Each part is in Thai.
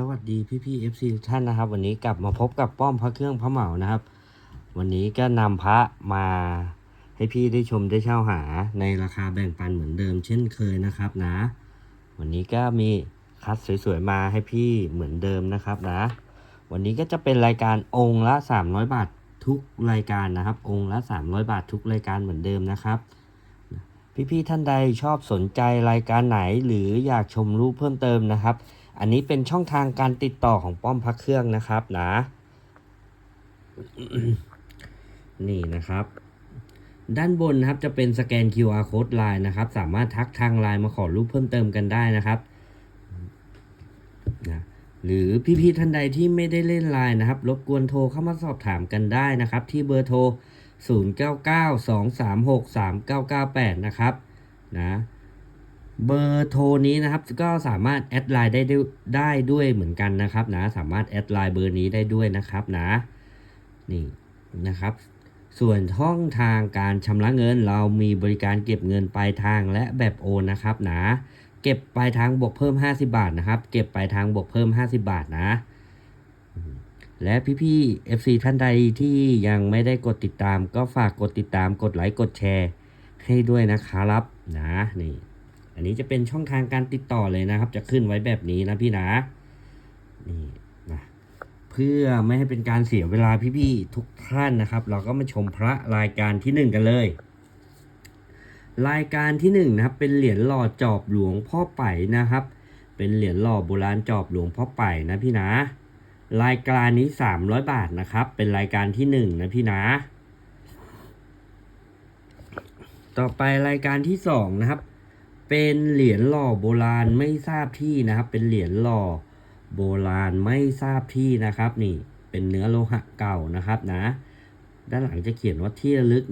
สวัสดีพี่พี่เอฟซีท่านนะครับ วันนี้กลับมาพบกับป้อมพระเครื่องพระเหมานะครับ วันนี้ก็นำพระมาให้พี่ได้ชมได้เช่าหาในราคาแบ่งปันเหมือนเดิมเช่นเคยนะครับนะ วันนี้ก็มีคัดสวยๆมาให้พี่เหมือนเดิมนะครับนะ วันนี้ก็จะเป็นรายการองค์ละ 300 บาททุกรายการนะครับ องค์ละ 300 บาททุกรายการเหมือนเดิมนะครับพี่ๆท่านใดชอบสนใจรายการไหนหรืออยากชมรูปเพิ่มเติมนะครับ อันนี้เป็นช่องทางการติดต่อของป้อมพักเครื่องนะครับนะ นี่นะครับ ด้านบนนะครับจะเป็นสแกน QR code ไลน์นะครับ สามารถทักทางไลน์มาขอรูปเพิ่มเติมกันได้นะครับนะหรือพี่ๆท่านใดที่ไม่ได้เล่นไลน์นะครับ รบกวนโทรเข้ามาสอบถามกันได้นะครับ ที่เบอร์โทร 0992363998 นะครับนะ เบอร์โทรนี้นะครับก็สามารถแอดไลน์ได้ด้วยได้ด้วยเหมือนกันนะครับนะสามารถแอดไลน์เบอร์นี้ได้ด้วยนะครับนะนี่นะครับ ส่วนช่องทางการชำระเงิน เรามีบริการเก็บเงินปลายทางและแบบโอนนะครับนะเก็บปลายทางบวกเพิ่ม 50 บาทนะครับ เก็บปลายทางบวกเพิ่ม 50 บาทนะและพี่ๆ FC ท่านใดที่ยังไม่ได้กดติดตาม ก็ฝากกดติดตามกดไลค์กดแชร์ให้ด้วยนะครับนะนี่ อันนี้จะเป็นช่องทางการติดต่อเลยนะครับ จะขึ้นไว้แบบนี้นะพี่นะนี่นะเพื่อไม่ให้เป็นการเสียเวลาพี่ๆทุกท่านนะครับ เราก็มาชมพระรายการที่หนึ่งกันเลย รายการที่หนึ่งนะครับเป็นเหรียญหล่อจอบหลวงพ่อไปนะครับ เป็นเหรียญหล่อโบราณจอบหลวงพ่อไปนะพี่นะรายการนี้ 300 บาทนะครับ เป็นรายการที่ 1 นะพี่นะ ต่อไปรายการที่ 2 นะครับ เป็นเหรียญหล่อโบราณไม่ทราบที่นะครับ เป็นเหรียญหล่อโบราณไม่ทราบที่นะครับ นี่เป็นเนื้อโลหะเก่านะครับนะ ด้านหลังจะเขียนว่าที่ระลึก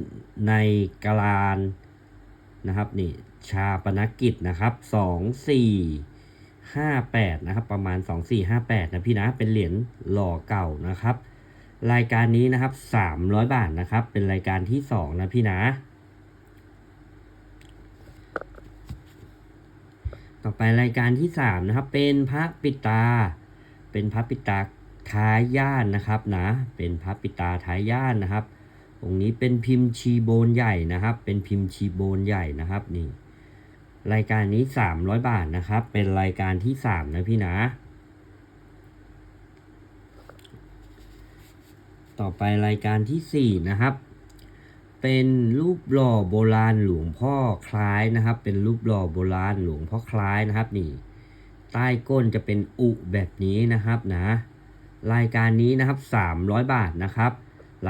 ในกลานนะครับนี่ชาปนกิจนะครับสองสี่ห้าแปดนะครับประมาณสองสี่ห้าแปดนะพี่นะเป็นเหรียญหล่อเก่านะครับ รายการนี้นะครับสามร้อยบาทนะครับ เป็นรายการที่สองนะพี่นะ ต่อไปรายการที่สามนะครับเป็นพระปิตา เป็นพระปิตาท้ายย่านนะครับนะเป็นพระปิตาท้ายย่านนะครับตรงนี้เป็นพิมพ์ชีโบนใหญ่นะครับ เป็นพิมพ์ชีโบนใหญ่นะครับนี่รายการนี้ 300 บาทนะครับ เป็นรายการที่ 3 นะพี่นะ ต่อไปรายการที่ 4 นะครับ เป็นรูปหล่อโบราณหลวงพ่อคล้ายนะครับ เป็นรูปหล่อโบราณหลวงพ่อคล้ายนะครับนี่ ใต้ก้นจะเป็นอุแบบนี้นะครับนะ รายการนี้นะครับ 300 บาทนะครับ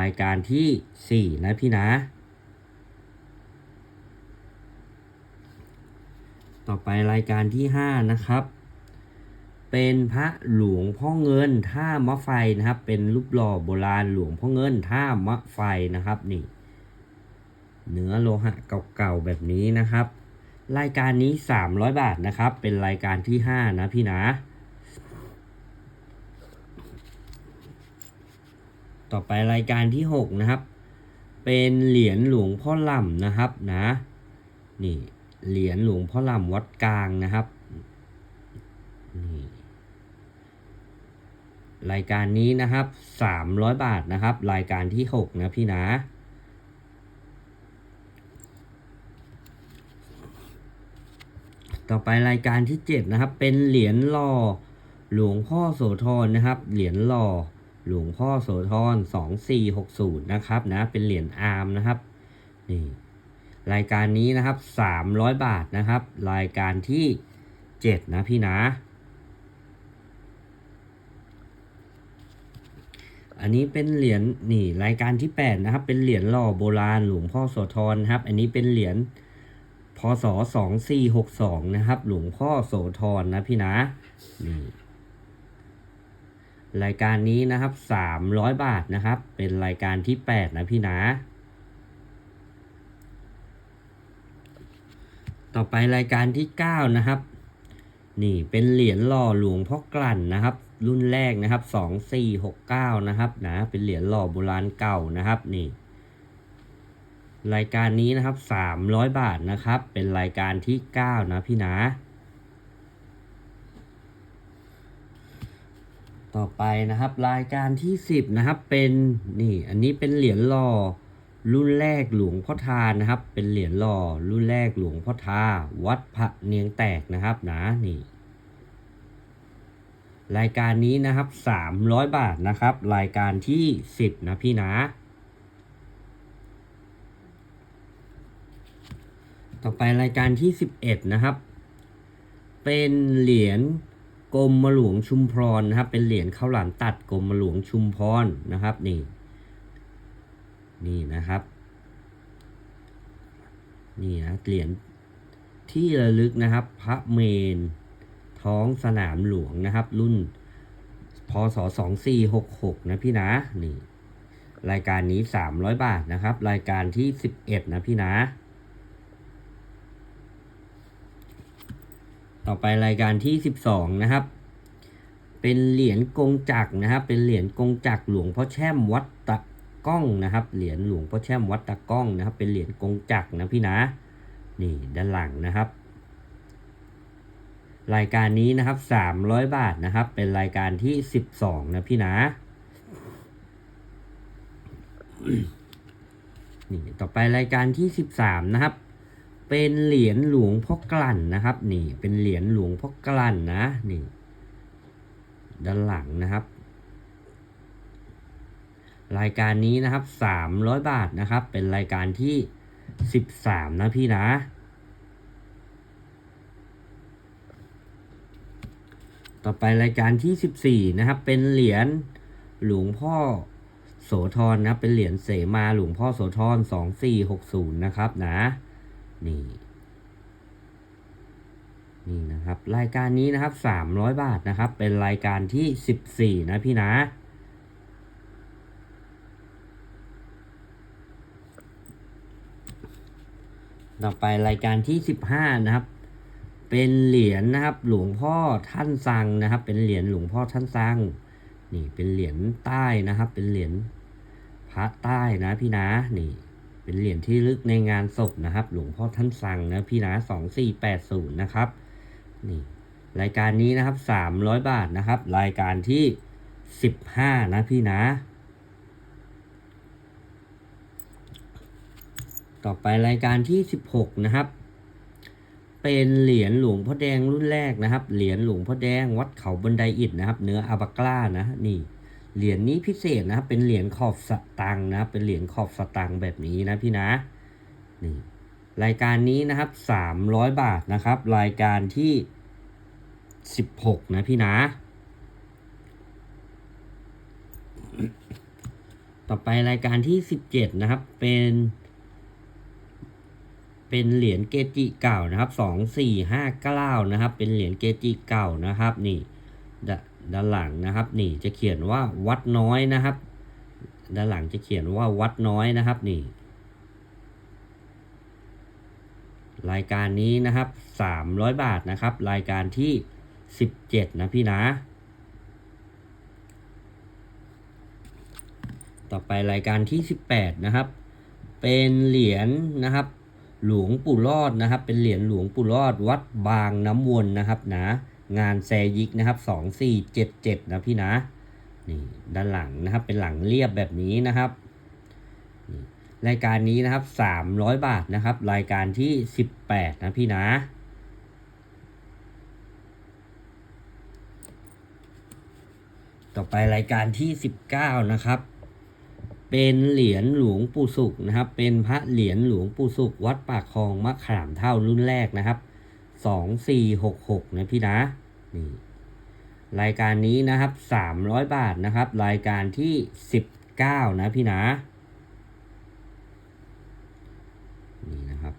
รายการที่ 4 นะพี่นะ ต่อไปรายการที่ 5 นะครับ เป็นพระหลวงพ่อเงินท่ามะไฟนะครับ เป็นรูปหล่อโบราณหลวงพ่อเงินท่ามะไฟนะครับนี่ เนื้อโลหะเก่าๆแบบนี้นะครับ รายการนี้ 300 บาทนะครับ เป็นรายการที่ 5 นะพี่นะ ต่อไปรายการที่ 6 นะครับ เป็นเหรียญหลวงพ่อล่ำนะครับนะ นี่เหรียญหลวงพ่อล่ำวัดกลางนะครับนี่รายการนี้นะครับสามร้อยบาทนะครับ รายการที่หกนะพี่นะ ต่อไปรายการที่เจ็ดนะครับ เป็นเหรียญหล่อหลวงพ่อโสธรนะครับ เหรียญหล่อหลวงพ่อโสธรสองสี่หกศูนย์นะครับนะเป็นเหรียญอาร์มนะครับนี่รายการนี้นะครับ 300 บาทนะครับ รายการที่ 7 นะพี่นะอันนี้เป็นเหรียญนี่รายการที่ 8 นะครับ เป็นเหรียญหล่อโบราณหลวงพ่อโสธรครับ อันนี้เป็นเหรียญ พศ2462นะครับ หลวงพ่อโสธรนะพี่นะนี่รายการนี้นะครับ300บาทนะครับ เป็นรายการที่8นะพี่นะต่อไปรายการที่ 9 นะครับ นี่เป็นเหรียญหล่อหลวงพ่อกลั่นนะครับ รุ่นแรกนะครับ 2469 นะครับนะเป็นเหรียญหล่อโบราณเก่านะครับนี่ รายการนี้นะครับ 300 บาทนะครับ เป็นรายการที่ 9 นะพี่นะ ต่อไปนะครับรายการที่สิบนะครับ เป็นนี่อันนี้เป็นเหรียญหล่อรุ่นแรกหลวงพ่อทานนะครับ เป็นเหรียญหล่อรุ่นแรกหลวงพ่อทาวัดพระเนียงแตกนะครับนะนี่ รายการนี้นะครับสามร้อยบาทนะครับ รายการที่สิบนะพี่นะ ต่อไปรายการที่สิบเอ็ดนะครับ เป็นเหรียญกรมหลวงชุมพรนะครับ เป็นเหรียญข้าวหลามตัดกรมหลวงชุมพรนะครับนี่ นี่นะครับ นี่นะเหรียญที่ระลึกนะครับ พระเมนท้องสนามหลวงนะครับ รุ่นพศสองสี่หกหกนะพี่นะนี่ รายการนี้สามร้อยบาทนะครับ รายการที่สิบเอ็ดนะพี่นะ ต่อไปรายการที่สิบสองนะครับ เป็นเหรียญกงจักรนะครับ เป็นเหรียญกงจักรหลวงพ่อแช่มวัดตะก้องนะครับ เหรียญหลวงพ่อแช่มวัดตะก้องนะครับ เป็นเหรียญกงจักรนะพี่นะ นี่ด้านหลังนะครับ รายการนี้นะครับสามร้อยบาทนะครับ เป็นรายการที่สิบสองนะพี่นะนี่ต่อไปรายการที่สิบสามนะครับ เป็นเหรียญหลวงพ่อกลั่นนะครับนี่เป็นเหรียญหลวงพ่อกลั่นนะนี่ด้านหลังนะครับ รายการนี้นะครับสามร้อยบาทนะครับ เป็นรายการที่สิบสามนะพี่นะต่อไปรายการที่สิบสี่นะครับ เป็นเหรียญหลวงพ่อโสธรนะ เป็นเหรียญเสมาหลวงพ่อโสธรสองสี่หกศูนย์นะครับนะ นี่นี่นะครับ รายการนี้นะครับสามร้อยบาทนะครับ เป็นรายการที่สิบสี่นะพี่นะต่อไปรายการที่สิบห้านะครับ เป็นเหรียญนะครับ หลวงพ่อท่านซังนะครับ เป็นเหรียญหลวงพ่อท่านซังนี่เป็นเหรียญใต้นะครับ เป็นเหรียญพระใต้นะพี่นะนี่ เป็นเหรียญที่ลึกในงานศพนะครับ หลวงพ่อท่านสั่งนะพี่นะสองสี่แปดศูนย์นะครับนี่รายการนี้นะครับสามร้อยบาทนะครับ รายการที่สิบห้านะพี่นะ ต่อไปรายการที่สิบหกนะครับ เป็นเหรียญหลวงพ่อแดงรุ่นแรกนะครับ เหรียญหลวงพ่อแดงวัดเขาบันไดอิฐนะครับ เนื้ออาบากล้านะนี่ เหรียญนี้พิเศษนะครับ เป็นเหรียญขอบสตังนะ เป็นเหรียญขอบสตังแบบนี้นะพี่นะนี่รายการนี้นะครับสามร้อยบาทนะครับ รายการที่สิบหกนะพี่นะ ต่อไปรายการที่สิบเจ็ดนะครับ เป็น เป็นเหรียญเกจิเก่านะครับสองสี่ห้าเก้านะครับ เป็นเหรียญเกจิเก่านะครับ นี่ ด้านหลังนะครับ นี่จะเขียนว่าวัดน้อยนะครับ ด้านหลังจะเขียนว่าวัดน้อยนะครับนี่ รายการนี้นะครับสามร้อยบาทนะครับ รายการที่สิบเจ็ดนะพี่นะ ต่อไปรายการที่สิบแปดนะครับ เป็นเหรียญนะครับ หลวงปู่รอดนะครับ เป็นเหรียญหลวงปู่รอดวัดบางน้ำวนนะครับนะ งานแซยิกนะครับสองสี่เจ็ดเจ็ดนะพี่นะนี่ด้านหลังนะครับเป็นหลังเรียบแบบนี้นะครับรายการนี้นะครับสามร้อยบาทนะครับ รายการที่สิบแปดนะพี่นะต่อไปรายการที่สิบเก้านะครับ เป็นเหรียญหลวงปู่สุขนะครับ เป็นพระเหรียญหลวงปู่สุข วัดปากคลองมะขามเท่ารุ่นแรกนะครับสองสี่หกหกนะพี่นะ นี่รายการนี้นะครับสามร้อยบาทนะครับ รายการที่สิบเก้านะพี่นะนี่นะครับ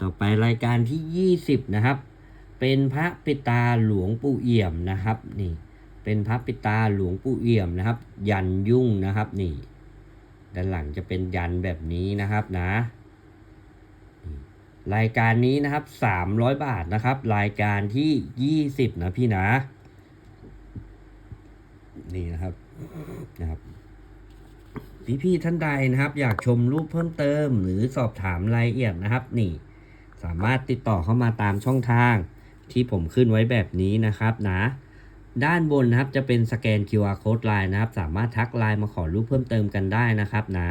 ต่อไปรายการที่ยี่สิบนะครับ เป็นพระปิตาหลวงปู่เอี่ยมนะครับนี่เป็นพระปิตาหลวงปู่เอี่ยมนะครับ ยันยุ่งนะครับนี่ด้านหลังจะเป็นยันแบบนี้นะครับนะ รายการนี้นะครับสามร้อยบาทนะครับ รายการที่ยี่สิบนะพี่นะ นี่นะครับนะครับพี่ๆท่านใดนะครับ อยากชมรูปเพิ่มเติม หรือสอบถามรายละเอียดนะครับ นี่ สามารถติดต่อเข้ามาตามช่องทางที่ผมขึ้นไว้แบบนี้นะครับนะด้านบนนะครับจะเป็นสแกน QR code ไลน์นะครับ สามารถทักไลน์มาขอรูปเพิ่มเติมกันได้นะครับนะ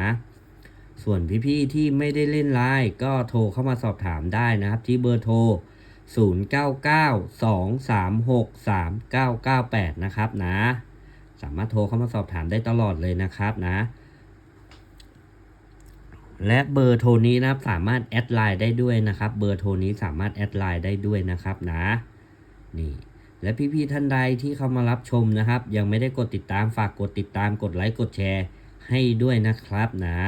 ส่วนพี่ ๆ ที่ไม่ได้เล่นไลน์ก็โทรเข้ามาสอบถามได้นะครับ ที่เบอร์โทร 0992363998 นะครับนะ สามารถโทรเข้ามาสอบถามได้ตลอดเลยนะครับนะ และเบอร์โทรนี้นะครับสามารถแอดไลน์ได้ด้วยนะครับ เบอร์โทรนี้สามารถแอดไลน์ได้ด้วยนะครับนะนี่และพี่ๆท่านใดที่เข้ามารับชมนะครับ ยังไม่ได้กดติดตามฝากกดติดตามกดไลค์กดแชร์ให้ด้วยนะครับนะ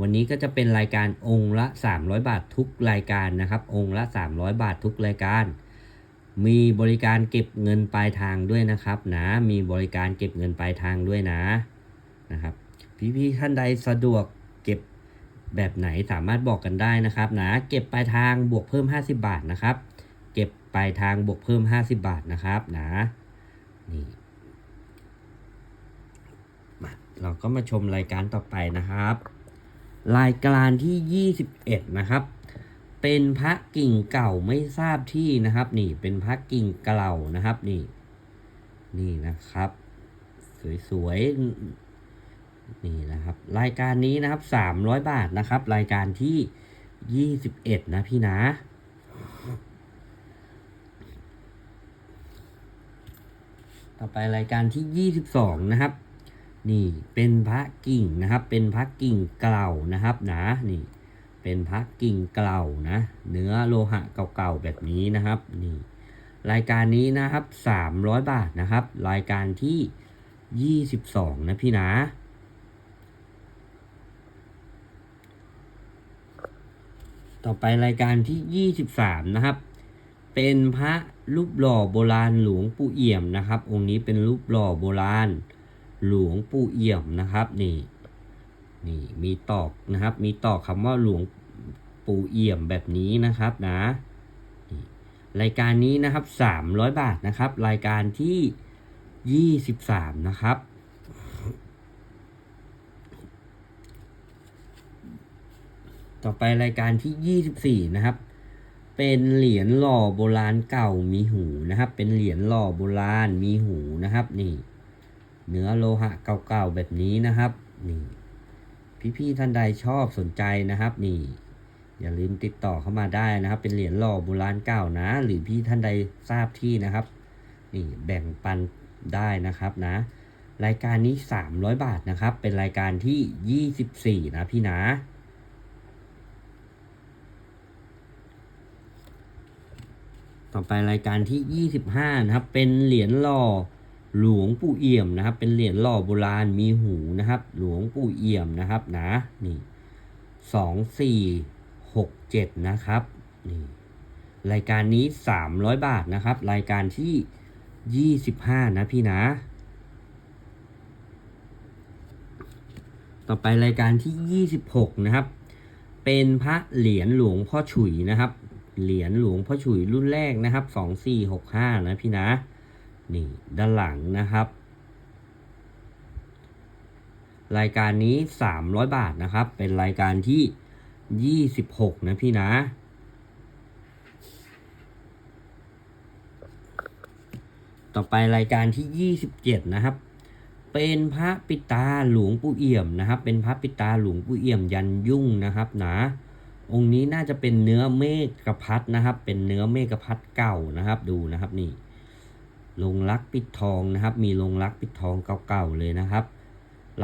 วันนี้ก็จะเป็นรายการองค์ละ 300 บาททุกรายการนะครับ องค์ละ 300 บาททุกรายการ มีบริการเก็บเงินปลายทางด้วยนะครับนะมีบริการเก็บเงินปลายทางด้วยนะนะครับ พี่ๆท่านใดสะดวกเก็บแบบไหนสามารถบอกกันได้นะครับนะเก็บปลายทางบวกเพิ่ม 50 บาทนะครับ เก็บปลายทางบวกเพิ่ม 50 บาทนะครับนะนี่มาเราก็มาชมรายการต่อไปนะครับ รายการที่ 21 นะครับ เป็นพระกิ่งเก่าไม่ทราบที่นะครับ นี่เป็นพระกิ่งเก่านะครับ นี่ นี่นะครับ สวยๆนี่นะครับ รายการนี้นะครับ 300 บาทนะครับ รายการที่ 21 นะพี่นะต่อไปรายการที่ 22 นะครับ นี่เป็นพระกิ่งนะครับ เป็นพระกิ่งเก่านะครับนะนี่เป็นพระกิ่งเก่านะ เนื้อโลหะเก่าๆแบบนี้นะครับนี่รายการนี้นะครับ 300 บาทนะครับ รายการที่ 22 นะพี่นะต่อไปรายการที่ 23 นะครับ เป็นพระรูปหล่อโบราณหลวงปู่เอี่ยมนะครับ องค์นี้เป็นรูปหล่อโบราณ หลวงปู่เอี่ยมนะครับนี่นี่มีตอกนะครับ มีตอกคำว่าหลวงปู่เอี่ยมแบบนี้นะครับนะนรายการนี้นะครับ 300 บาทนะครับ รายการที่ 23 นะครับ ต่อไปรายการที่ 24 นะครับ เป็นเหรียญหล่อโบราณเก่ามีหูนะครับ เป็นเหรียญหล่อโบราณมีหูนะครับนี่ เนื้อโลหะเก่าๆแบบนี้นะครับนี่พี่ๆท่านใดชอบสนใจนะครับนี่อย่าลืมติดต่อเข้ามาได้นะครับ เป็นเหรียญหล่อโบราณเก่านะ หรือพี่ท่านใดทราบที่นะครับนี่แบ่งปันได้นะครับนะ รายการนี้ 300 บาทนะครับ เป็นรายการที่ 24 นะพี่นะต่อไปรายการที่ 25 นะครับ เป็นเหรียญหล่อ หลวงปู่เอี่ยมนะครับ เป็นเหรียญหล่อโบราณมีหูนะครับ หลวงปู่เอี่ยมนะครับนะนี่สองสี่หกเจ็ดนะครับนี่รายการนี้300บาทนะครับ รายการที่25นะพี่นะ ต่อไปรายการที่26นะครับ เป็นพระเหรียญหลวงพ่อฉุยนะครับ เหรียญหลวงพ่อฉุยรุ่นแรกนะครับ2465นะพี่นะ นี่ด้านหลังนะครับ รายการนี้ 300 บาทนะครับ เป็นรายการที่ 26 นะพี่นะ ต่อไปรายการที่ 27 นะครับ เป็นพระปิตาหลวงปู่เอี่ยมนะครับ เป็นพระปิตาหลวงปู่เอี่ยมยันยุ่งนะครับนะองค์นี้น่าจะเป็นเนื้อเมฆกระพัดนะครับ เป็นเนื้อเมฆกระพัดเก่านะครับ ดูนะครับนี่ ลงรักปิดทองนะครับ มีลงรักปิดทองเก่าๆเลยนะครับ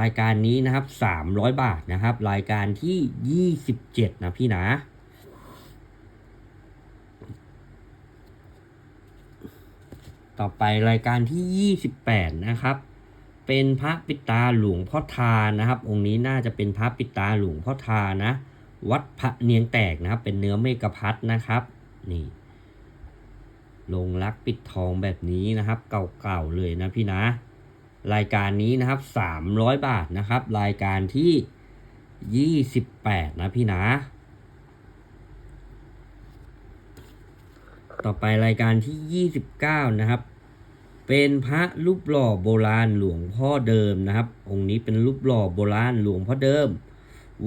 รายการนี้นะครับ 300 บาทนะครับ รายการที่ 27 นะพี่นะต่อไปรายการที่ 28 นะครับ เป็นพระปิตาหลวงพ่อทานนะครับ องค์นี้น่าจะเป็นพระปิตาหลวงพ่อทานะวัดพระเนียงแตกนะครับ เป็นเนื้อเมกพัดนะครับ นี่ ลงรักปิดทองแบบนี้นะครับ เก่าๆเลยนะพี่นะ รายการนี้นะครับ 300 บาทนะครับ รายการที่ 28 นะพี่นะ ต่อไปรายการที่ 29 นะครับ เป็นพระรูปหล่อโบราณหลวงพ่อเดิมนะครับ องค์นี้เป็นรูปหล่อโบราณหลวงพ่อเดิม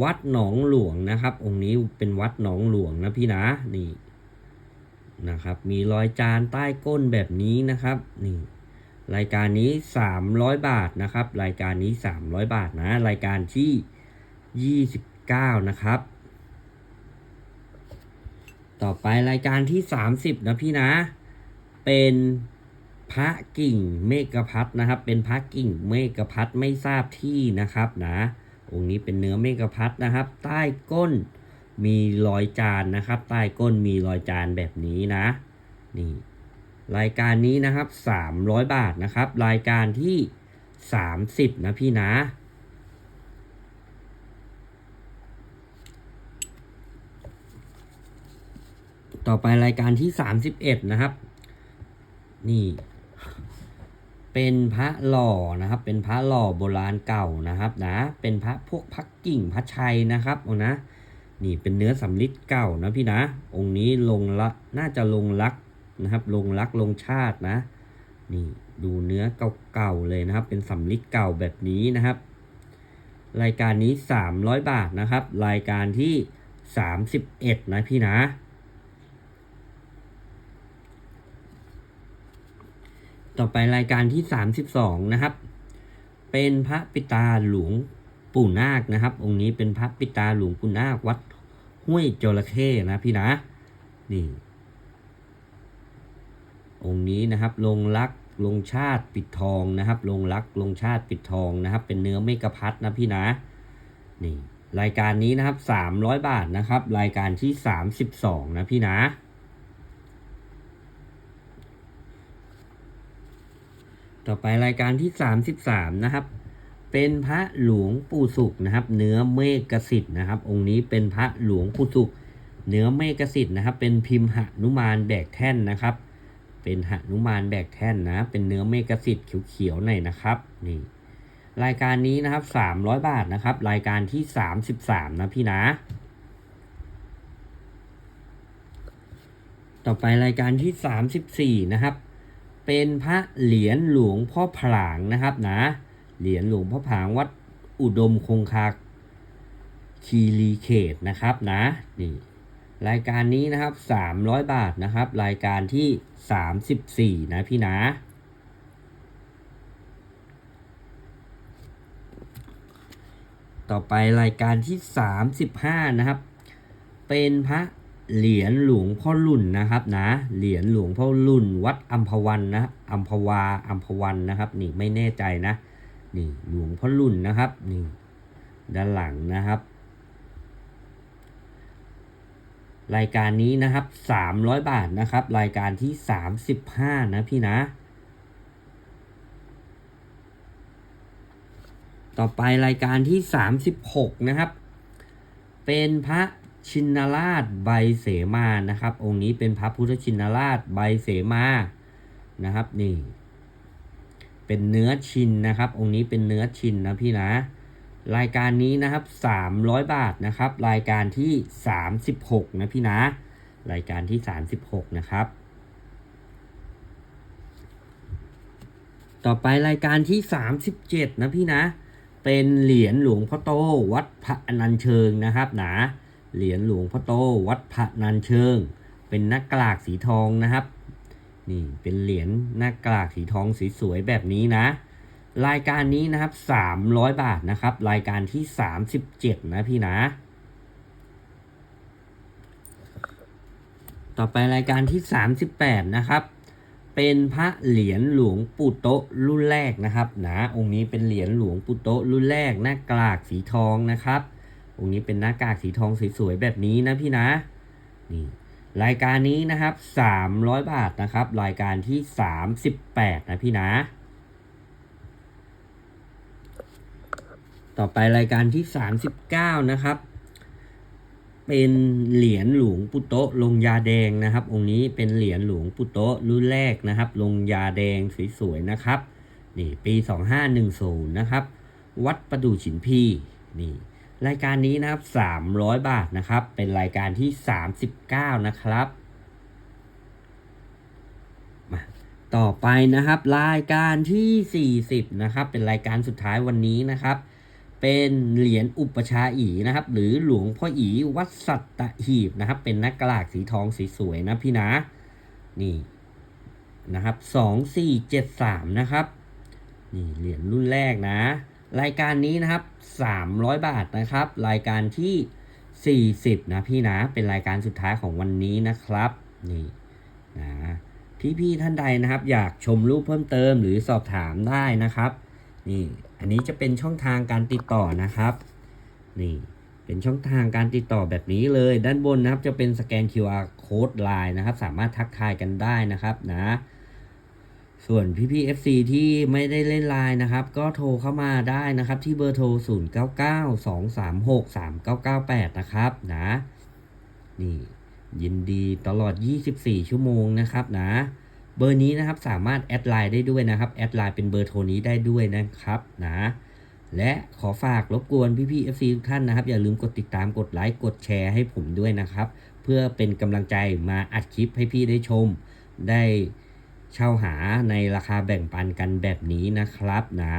วัดหนองหลวงนะครับ องค์นี้เป็นวัดหนองหลวงนะพี่นะนี่ นะครับ มีรอยจานใต้ก้นแบบนี้นะครับ นี่ รายการนี้ 300 บาทนะครับ รายการนี้ 300 บาทนะ รายการที่ 29 นะครับ ต่อไปรายการที่ 30 นะพี่นะ เป็นพระกิ่งเมกพัดนะครับ เป็นพระกิ่งเมกพัดไม่ทราบที่นะครับนะ องค์นี้เป็นเนื้อเมกพัดนะครับ ใต้ก้น มีรอยจานนะครับ ใต้ก้นมีรอยจานแบบนี้นะนี่รายการนี้นะครับ 300 บาทนะครับ รายการที่ 30 นะพี่นะต่อไปรายการที่ 31 นะครับ นี่ เป็นพระหล่อนะครับ เป็นพระหล่อโบราณเก่านะครับนะ เป็นพระพวกพักกิ่งพระชัยนะครับเอานะ นี่เป็นเนื้อสำลิดเก่านะพี่นะ องค์นี้ลงละน่าจะลงรักนะครับ ลงรักลงชาตินะ นี่ดูเนื้อเก่าๆเลยนะครับ เป็นสำลิดเก่าแบบนี้นะครับ รายการนี้ 300 บาทนะครับ รายการที่ 31 นะพี่นะ ต่อไปรายการที่ 32 นะครับ เป็นพระปิตาหลวงปู่นาคนะครับ องค์นี้เป็นพระปิตาหลวงปู่นาควัด ห้วยจระเข้นะพี่นะ นี่ องค์นี้นะครับ ลงรักลงชาติปิดทองนะครับ ลงรักลงชาติปิดทองนะครับ เป็นเนื้อเมกะพัดนะพี่นะ นี่ รายการนี้นะครับ300บาทนะครับ รายการที่32นะพี่นะต่อไปรายการที่ 33 นะครับ เป็นพระหลวงปู่สุขนะครับ เนื้อเมฆสิทธิ์นะครับ องค์นี้เป็นพระหลวงปู่สุข เนื้อเมฆสิทธิ์นะครับ เป็นพิมพ์หนุมานแบกแท่นนะครับ เป็นหนุมานแบกแท่นนะ เป็นเนื้อเมฆสิทธิ์เขียวๆหน่อยนะครับนี่รายการนี้นะครับ 300 บาทนะครับ รายการที่ 33 นะพี่นะ ต่อไปรายการที่ 34 นะครับ เป็นพระเหรียญหลวงพ่อผลางนะครับนะ เหรียญหลวงพ่อผางวัดอุดมคงคาคีรีเขตนะครับนะนี่รายการนี้นะครับ 300 บาทนะครับ รายการที่ 34 นะพี่นะ ต่อไปรายการที่ 35 นะครับ เป็นพระเหรียญหลวงพ่อรุ่นนะครับนะ เหรียญหลวงพ่อรุ่น วัดอัมพวันนะอัมพวาอัมพวันนะครับ นี่ไม่แน่ใจนะ นี่หลวงพ่อรุ่นนะครับนี่ด้านหลังนะครับ รายการนี้นะครับ300บาทนะครับ รายการที่35นะพี่นะ ต่อไปรายการที่36นะครับ เป็นพระชินราชใบเสมานะครับ องค์นี้เป็นพระพุทธชินราชใบเสมานะครับนี่ เป็นเนื้อชินนะครับ องค์นี้เป็นเนื้อชินนะพี่นะ รายการนี้นะครับ 300 บาทนะครับ รายการที่ 36 นะพี่นะ รายการที่ 36 นะครับ ต่อไปรายการที่ 37 นะพี่นะ เป็นเหรียญหลวงพ่อโตวัดพระนันเชิงนะครับนะเหรียญหลวงพ่อโตวัดพระนันเชิง เป็นน้ากลากสีทองนะครับ นี่เป็นเหรียญหน้ากลากสีทองสสวยๆแบบนี้นะ รายการนี้นะครับ 300 บาทนะครับ รายการที่ 37 นะพี่นะ ต่อไปรายการที่ 38 นะครับ เป็นพระเหรียญหลวงปู่โตะรุ่นแรกนะครับนะองค์นี้เป็นเหรียญหลวงปู่โตะรุ่นแรกหน้ากลากสีทองนะครับองค์นี้เป็นหน้ากากสีทองสวยๆแบบนี้นะพี่นะนี่ รายการนี้นะครับ 300 บาทนะครับ รายการที่ 38 นะพี่นะ ต่อไปรายการที่ 39 นะครับ เป็นเหรียญหลวงปู่โตะลงยาแดงนะครับ องค์นี้เป็นเหรียญหลวงปู่โตะรุ่นแรกนะครับ ลงยาแดงสวยๆนะครับ นี่ปี 2510 นะครับ วัดประดู่ฉินพีนี่ รายการนี้นะครับ 300 บาทนะครับ เป็นรายการที่ 39 นะครับ มาต่อไปนะครับ รายการที่ 40 นะครับ เป็นรายการสุดท้ายวันนี้นะครับ เป็นเหรียญอุปชาอีนะครับ หรือหลวงพ่ออีวัดสัตหีบนะครับ เป็นนักกลากสีทองสีสวยนะพี่นะ นี่นะครับสองสี่เจ็ดสามนะครับ นี่เหรียญรุ่นแรกนะ รายการนี้นะครับสามร้อยบาทนะครับ รายการที่สี่สิบนะพี่นะ เป็นรายการสุดท้ายของวันนี้นะครับ นี่นะพี่ๆท่านใดนะครับ อยากชมรูปเพิ่มเติมหรือสอบถามได้นะครับ นี่ อันนี้จะเป็นช่องทางการติดต่อนะครับ นี่ เป็นช่องทางการติดต่อแบบนี้เลย ด้านบนนะครับ จะเป็นสแกน QR code line นะครับ สามารถทักทายกันได้นะครับนะ ส่วนพี่พี่ FC ที่ไม่ได้เล่นไลน์นะครับ ก็โทรเข้ามาได้นะครับ ที่เบอร์โทร 0 9 9 2 3 6 3 9 9 8 นะครับนะนี่ยินดีตลอด 24 ชั่วโมงนะครับนะเบอร์นี้นะครับสามารถแอดไลน์ได้ด้วยนะครับแอดไลน์เป็นเบอร์โทรนี้ได้ด้วยนะครับนะและขอฝากรบกวนพี่ๆ FC ทุกท่านนะครับ อย่าลืมกดติดตามกดไลค์กดแชร์ให้ผมด้วยนะครับ เพื่อเป็นกำลังใจมาอัดคลิปให้พี่ได้ชมได้ เช่าหาในราคาแบ่งปันกันแบบนี้นะครับนะ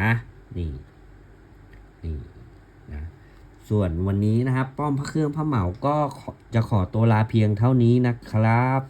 นี่นี่นะส่วนวันนี้นะครับ ป้อมพระเครื่องพระเหมาก็จะขอตัวลาเพียงเท่านี้นะครับ